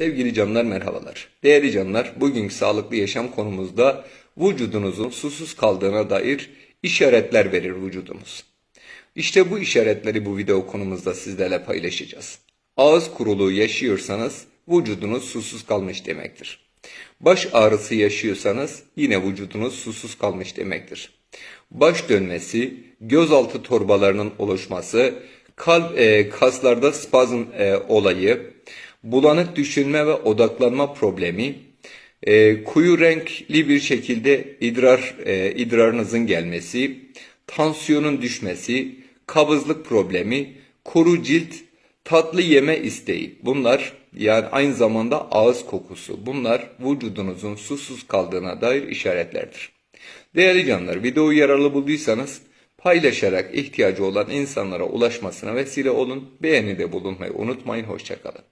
Sevgili canlar merhabalar. Değerli canlar, bugünkü sağlıklı yaşam konumuzda vücudunuzun susuz kaldığına dair işaretler verir vücudumuz. İşte bu işaretleri bu video konumuzda sizlerle paylaşacağız. Ağız kuruluğu yaşıyorsanız vücudunuz susuz kalmış demektir. Baş ağrısı yaşıyorsanız yine vücudunuz susuz kalmış demektir. Baş dönmesi, gözaltı torbalarının oluşması, kalp e, kaslarda spazm e, olayı, bulanık düşünme ve odaklanma problemi, e, koyu renkli bir şekilde idrar e, idrarınızın gelmesi, tansiyonun düşmesi, kabızlık problemi, kuru cilt, tatlı yeme isteği. Bunlar yani aynı zamanda ağız kokusu. Bunlar vücudunuzun susuz kaldığına dair işaretlerdir. Değerli canlar, videoyu yararlı bulduysanız paylaşarak ihtiyacı olan insanlara ulaşmasına vesile olun. Beğenide bulunmayı unutmayın. Hoşçakalın.